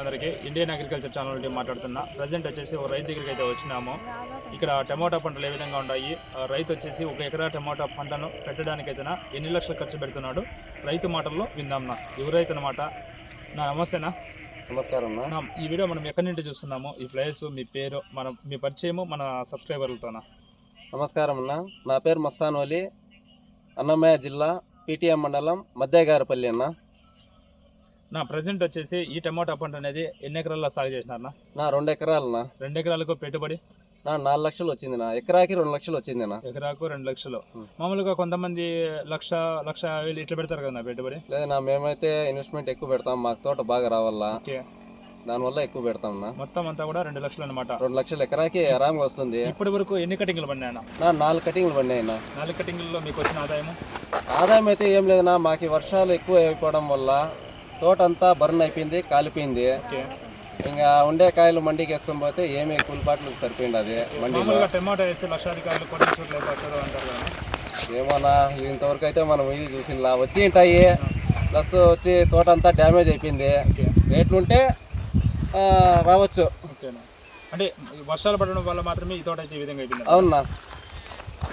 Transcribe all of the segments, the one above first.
రైతులందరికీ Indian agriculture channel నుండి మాట్లాడుతున్నా. ప్రజెంట్ వచ్చేసి ఒక రైతు దగ్గరికి అయితే వచ్చినాము. ఇక్కడ టమోటా పంటలు ఏ విధంగా ఉన్నాయి రైతు వచ్చేసి ఒక ఎకరా టమోటా పంటను పెట్టడానికైతేనా ఎన్ని లక్షలు ఖర్చు పెడుతున్నాడు? రైతు మాటల్లో విందాంనా. ఎవరైతే అన్నమాట నా నమస్తేనా? నమస్కారం ఈ వీడియో మనం ఎక్కడి నుండి చూస్తున్నాము? ఈ ప్లేస్ మీ పేరు మన మీ పరిచయము మన సబ్స్క్రైబర్లతోనా? నమస్కారం అన్న. నా పేరు మస్తాన్ అన్నమయ్య జిల్లా పిటిఎం మండలం మధ్యగారపల్లి అన్న. నా ప్రజెంట్ వచ్చేసి ఈ టమోటా పంట అనేది ఎన్ని ఎకరాల్లో సాగు చేసినారన్నా నా రెండు ఎకరాలన్నా. రెండు ఎకరాలకు పెట్టుబడి? నా నాలుగు లక్షలు వచ్చింది నా ఎకరాకి రెండు లక్షలు వచ్చింది నా ఎకరాకు రెండు లక్షలు. మామూలుగా కొంతమంది లక్ష లక్ష వేలు ఇట్లా పెడతారు కదా పెట్టుబడి? లేదా నా మేమైతే ఇన్వెస్ట్మెంట్ ఎక్కువ పెడతాం. మాకు తోట బాగా రావాలా దానివల్ల ఎక్కువ పెడతాం నా మొత్తం అంతా కూడా రెండు లక్షలు అనమాట రెండు లక్షలు ఎకరాకి ఆరాంగా వస్తుంది. ఇప్పటి వరకు ఎన్ని కటింగ్లు పడినాయన నా నాలుగు కటింగ్లు పడినాయి నా నాలుగు కటింగ్లలో మీకు వచ్చిన ఆదాయము? ఆదాయం అయితే ఏం లేదన్నా. మాకు వర్షాలు ఎక్కువ అయిపోవడం వల్ల తోట అంతా బర్న్ అయిపోయింది కాలిపోయింది. ఇంకా ఉండే కాయలు మండికి వేసుకొని పోతే ఏమి కూలిపాట్లు సరిపోయింది అది మండిలో. మామూలుగా టమాటా వేస్తే లక్షాధికారులు కొన్ని చోట్ల అయితే వస్తారు అంటారు. కదా ఏమోనా ఇంతవరకు అయితే మనం ఇది చూసినలా వచ్చి ఉంటాయి. ప్లస్ వచ్చి తోట అంతా డ్యామేజ్ అయిపోయింది. ఓకే. రేట్లు ఉంటే ఆ, రావచ్చు. ఓకేనా? అంటే వర్షాలు పడడం వల్ల మాత్రమే ఈ తోట అయితే ఈ విధంగా అయిపోయింది. అవునా?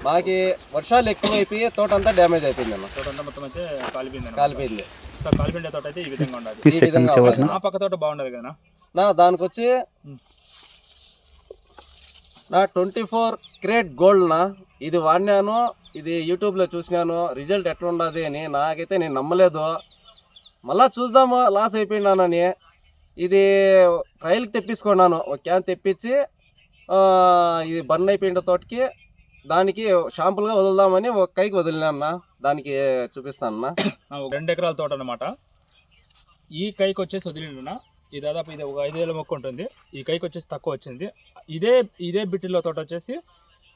మాకి వర్షాలు ఎక్కువ అయిపోయి తోట అంతా డ్యామేజ్ అయిపోయింది అన్న తోట అంతా మొత్తం అయితే కాలిపోయింది. కాలిపోయింది. సో కాలిపోయిన తోట అయితే ఈ విధంగా ఉండాలి ఈ. ఆ పక్క తోట బాగుండదు కదా నా దానికి వచ్చి ఉమ్. నా ట్వంటీ ఫోర్ క్రేట్ గోల్డ్ నా ఇది వాడినాను ఇది యూట్యూబ్లో చూసినాను రిజల్ట్ ఎట్లా ఉండదు అని నాకైతే నేను నమ్మలేదు మళ్ళా చూద్దాము లాస్ అయిపోయినానని ఇది ట్రయల్కి తెప్పించుకున్నాను ఒక క్యాన్ తెప్పించి ఆ, ఇది బర్న్ అయిపోయిన తోటకి దానికి షాంపుల్గా వదులుదామని ఒక కైకి వదిలినా దానికి చూపిస్తాను ఆ, ఒక రెండు ఎకరాల తోట అనమాట ఈ కైకి వచ్చేసి వదిలిండున ఇది దాదాపు ఇది ఒక ఐదు వేల మొక్క ఉంటుంది. ఈ కైకి వచ్చేసి తక్కువ వచ్చింది. ఇదే ఇదే బిట్టిలో తోట వచ్చేసి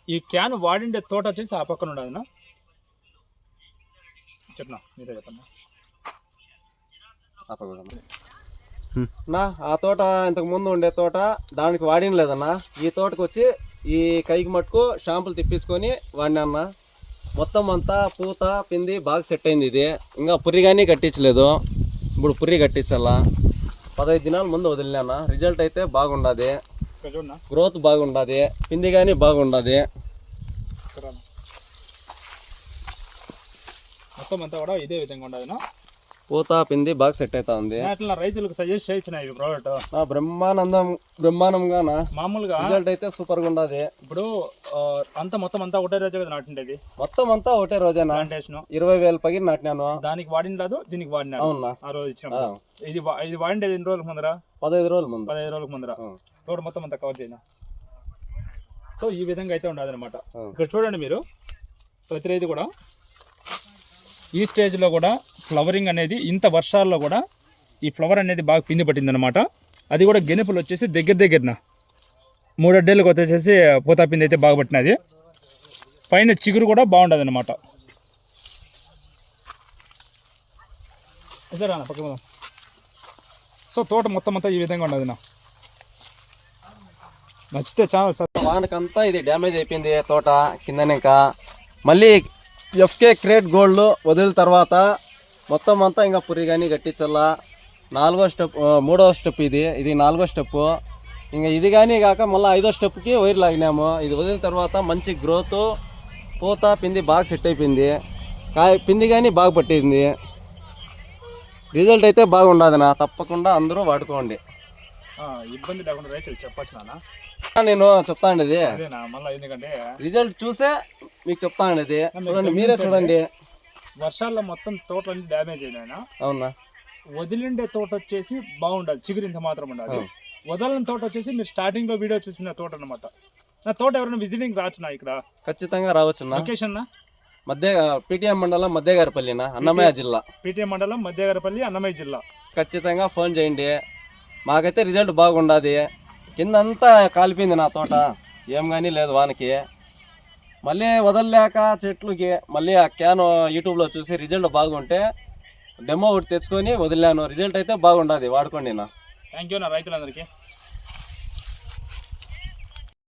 ఈ క్యాన్ వాడిండే తోట వచ్చేసి ఆ పక్కన ఉండదు చెప్పనా? మీరే చెప్పండి. నా ఆ తోట ఇంతకు ముందు ఉండే తోట దానికి వాడిన లేదన్నా. ఈ తోటకు వచ్చి ఈ కైకి మట్టుకు షాంపులు తెప్పించుకొని వాడినా మొత్తం అంతా పూత పిండి బాగా సెట్ అయింది ఇది. ఇంకా పుర్రి కానీ కట్టించలేదు. ఇప్పుడు పుర్రి కట్టించాలా. పదహైదు దినాల ముందు వదిలినానా. రిజల్ట్ అయితే బాగుండదు. గ్రోత్ బాగుండదు. పిండి కానీ బాగుండదు. మొత్తం అంతా కూడా ఇదే విధంగా ఉండదు పూత పిండి బాగా సెట్ అవుతా ఉంది అట్లా రైతులకు సజెస్ట్ చేయొచ్చిన ఈ ప్రోడక్ట్ బ్రహ్మానందం బ్రహ్మాండంగానా మామూలుగా రిజల్ట్ అయితే సూపర్గా ఉండదు. ఇప్పుడు అంతా మొత్తం అంతా ఒకటే రోజు కదా నాటిండేది మొత్తం అంతా ఒకటే రోజేనా ప్లాంటేషన్ ఇరవై వేలు పగిలి నాటినాను. దానికి వాడిన లేదు దీనికి వాడినాడు. అవునా? ఆ రోజు ఇచ్చినప్పుడు ఇది ఇది వాడిండేది ఎన్ని రోజులకు ముందర? పదహైదు రోజుల ముందు. పదహైదు రోజులకు ముందర. తోట మొత్తం అంతా కవర్ చేయనా. సో ఈ విధంగా అయితే ఉండదు అనమాట. ఇక్కడ చూడండి మీరు. ప్రతి రైతు కూడా ఈ స్టేజ్లో కూడా ఫ్లవరింగ్ అనేది ఇంత వర్షాల్లో కూడా ఈ ఫ్లవర్ అనేది బాగా పిండి పట్టిందనమాట అది కూడా గెనుపులు వచ్చేసి దగ్గర దగ్గరన మూడడ్డేళ్ళకి వచ్చేసి పూతా పిండి అయితే బాగా పట్టినది. పైన చిగురు కూడా బాగుండదు అనమాట ఇదే రానా పక్క సో తోట మొత్తం అంతా ఈ విధంగా ఉండదు నా నచ్చితే చాలా సార్. వానకంతా ఇది డ్యామేజ్ అయిపోయింది తోట కిందనే ఇంకా మళ్ళీ ఎఫ్కే క్రేట్ గోల్డ్ వదిలిన తర్వాత మొత్తం అంతా ఇంకా పురి కానీ కట్టించాలా నాలుగో స్టెప్ మూడో స్టెప్ ఇది. ఇది నాలుగో స్టెప్. ఇంకా ఇది కానీ కాక మళ్ళీ ఐదో స్టెప్కి వైర్ లాగినాము. ఇది వదిలిన తర్వాత మంచి గ్రోత్ పూత పిండి బాగా సెట్ అయిపోయింది. కాయ పిండి కానీ బాగా పట్టింది. రిజల్ట్ అయితే బాగుండదు నా తప్పకుండా అందరూ వాడుకోండి. ఇబ్బంది లేకుండా రైతులు చెప్పచ్చు నాన్న. నేను చెప్తాను ఇది. రిజల్ట్ చూసే మీకు చెప్తాను ఇది. చూడండి మీరే చూడండి. వర్షాల్లో మొత్తం తోటలన్నీ డ్యామేజ్ అయినాయినా? అవునా? వదిలిండే తోట వచ్చేసి బాగుండదు చిగురు ఇంత మాత్రం ఉండాలి. వదలని తోట వచ్చేసి మీరు స్టార్టింగ్లో వీడియో చూసిన తోట అన్నమాట. నా తోట ఎవరైనా విజిటింగ్ రాచునా ఇక్కడ? ఖచ్చితంగా రావచ్చున్నా. లొకేషన్ మధ్య పిటిఎం మండలం మధ్యగారిపల్లినా అన్నమయ్య జిల్లా. పీటీఎం మండలం మధ్యగారపల్లి అన్నమయ్య జిల్లా. ఖచ్చితంగా ఫోన్ చేయండి. మాకైతే రిజల్ట్ బాగుండదు. కిందంతా కాలిపోయింది నా తోట. ఏం కానీ లేదు వానికి. మళ్ళీ వదలలేక చెట్లుకి మళ్ళీ ఆ క్యాన్ యూట్యూబ్లో చూసి రిజల్ట్ బాగుంటే డెమో ఒకటి తెచ్చుకొని వదిలాను. రిజల్ట్ అయితే బాగుండదు వాడుకోండి నా థ్యాంక్ యూ నా రైతులందరికీ.